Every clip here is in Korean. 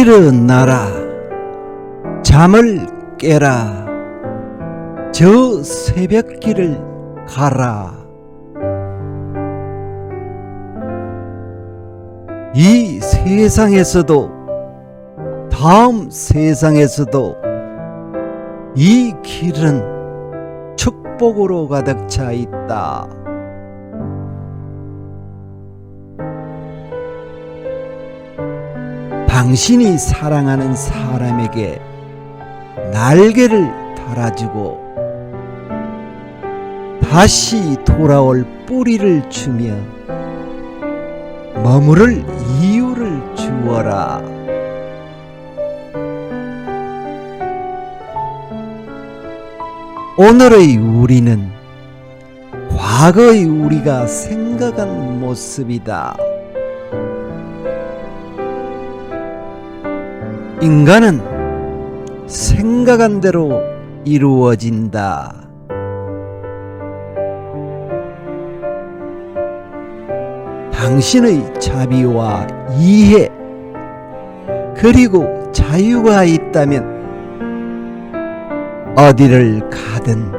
일어나라 잠을 깨라 저 새벽길을 가라 이 세상에서도 다음 세상에서도 이 길은 축복으로 가득 차 있다. 당신이 사랑하는 사람에게 날개를 달아주고 다시 돌아올 뿌리를 주며 머무를 이유를 주어라. 오늘의 우리는 과거의 우리가 생각한 모습이다. 인간은 생각한 대로 이루어진다. 당신의 자비와 이해 그리고 자유가 있다면 어디를 가든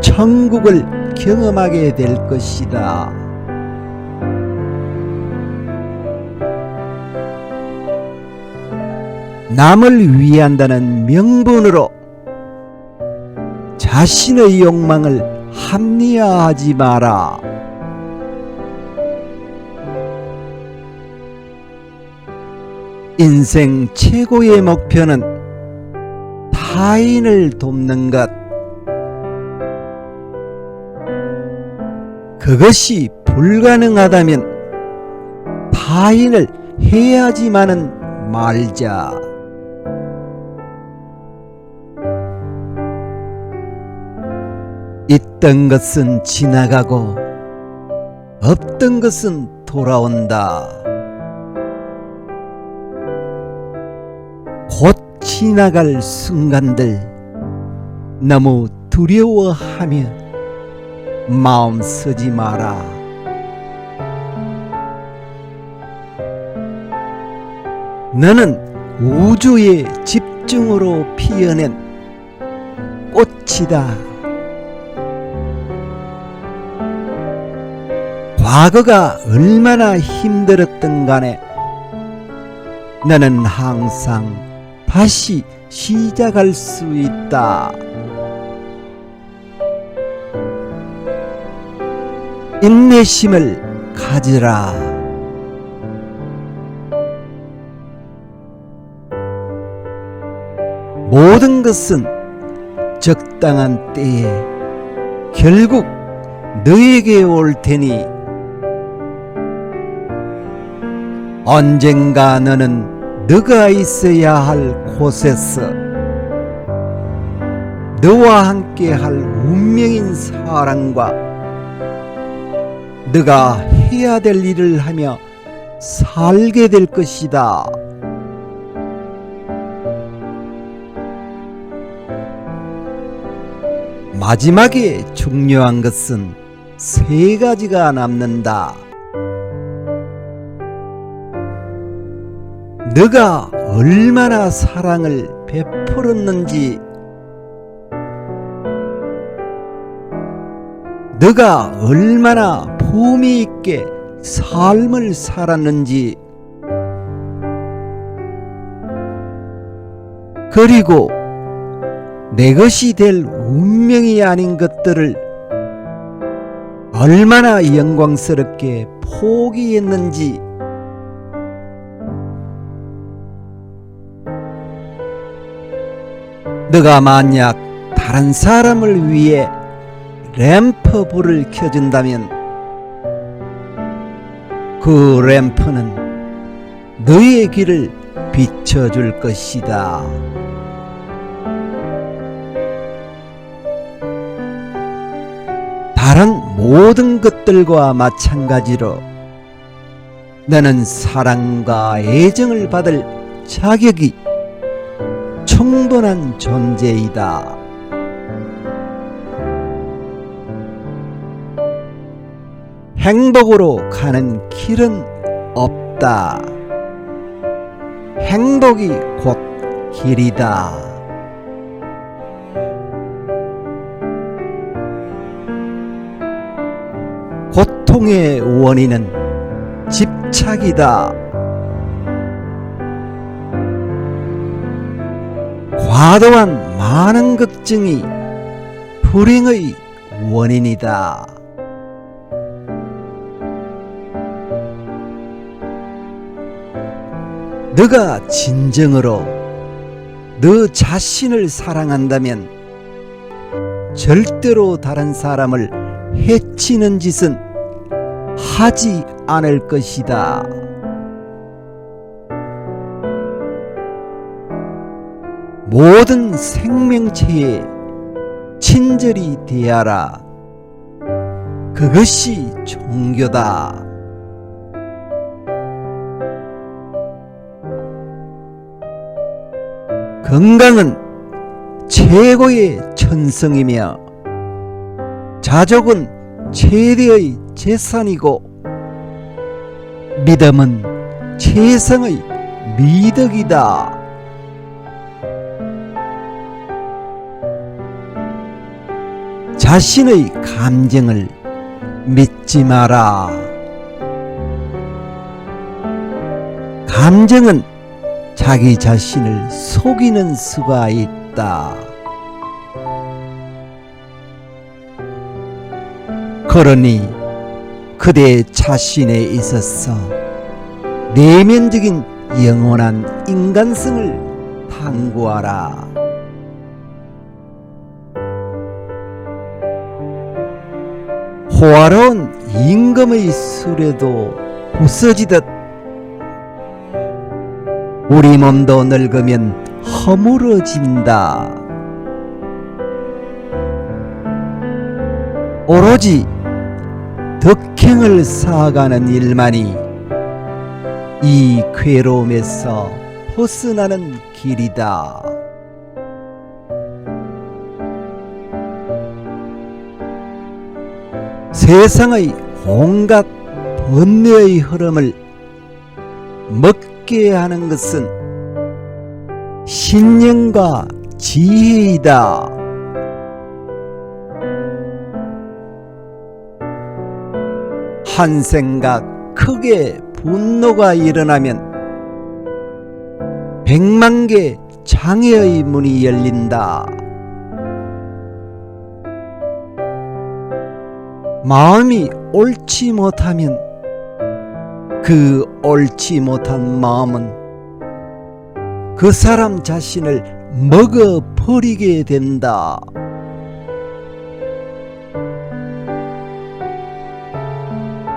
천국을 경험하게 될 것이다. 남을 위한다는 명분으로 자신의 욕망을 합리화하지 마라. 인생 최고의 목표는 타인을 돕는 것. 그것이 불가능하다면 타인을 해야지만은 말자. 있던 것은 지나가고 없던 것은 돌아온다. 곧 지나갈 순간들 너무 두려워하며 마음 쓰지 마라. 너는 우주의 집중으로 피어낸 꽃이다. 과거가 얼마나 힘들었던 간에 너는 항상 다시 시작할 수 있다. 인내심을 가지라. 모든 것은 적당한 때에 결국 너에게 올 테니 언젠가 너는 너가 있어야 할 곳에서 너와 함께 할 운명인 사랑과 너가 해야 될 일을 하며 살게 될 것이다. 마지막에 중요한 것은 세 가지가 남는다. 너가 얼마나 사랑을 베풀었는지, 너가 얼마나 품위 있게 삶을 살았는지, 그리고 내 것이 될 운명이 아닌 것들을 얼마나 영광스럽게 포기했는지, 너가 만약 다른 사람을 위해 램프 불을 켜준다면 그 램프는 너의 길을 비춰줄 것이다. 다른 모든 것들과 마찬가지로 너는 사랑과 애정을 받을 자격이 충분한 존재이다. 행복으로 가는 길은 없다. 행복이 곧 길이다. 고통의 원인은 집착이다. 과도한 많은 걱정이 불행의 원인이다. 너가 진정으로 너 자신을 사랑한다면 절대로 다른 사람을 해치는 짓은 하지 않을 것이다. 모든 생명체에 친절히 대하라. 그것이 종교다. 건강은 최고의 천성이며 자족은 최대의 재산이고 믿음은 최성의 미덕이다. 자신의 감정을 믿지 마라. 감정은 자기 자신을 속이는 수가 있다. 그러니 그대 자신에 있어서 내면적인 영원한 인간성을 탐구하라. 호화로운 임금의 술에도 부서지듯 우리 몸도 늙으면 허물어진다. 오로지 덕행을 쌓아가는 일만이 이 괴로움에서 벗어나는 길이다. 세상의 온갖 번뇌의 흐름을 먹게 하는 것은 신념과 지혜이다. 한 생각 크게 분노가 일어나면 백만 개 장애의 문이 열린다. 마음이 옳지 못하면 그 옳지 못한 마음은 그 사람 자신을 먹어 버리게 된다.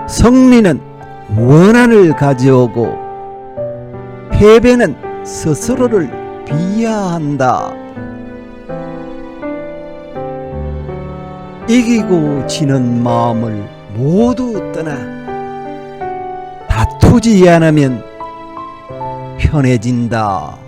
성리는 원한을 가져오고 패배는 스스로를 비하한다. 이기고 지는 마음을 모두 떠나 다투지 않으면 편해진다.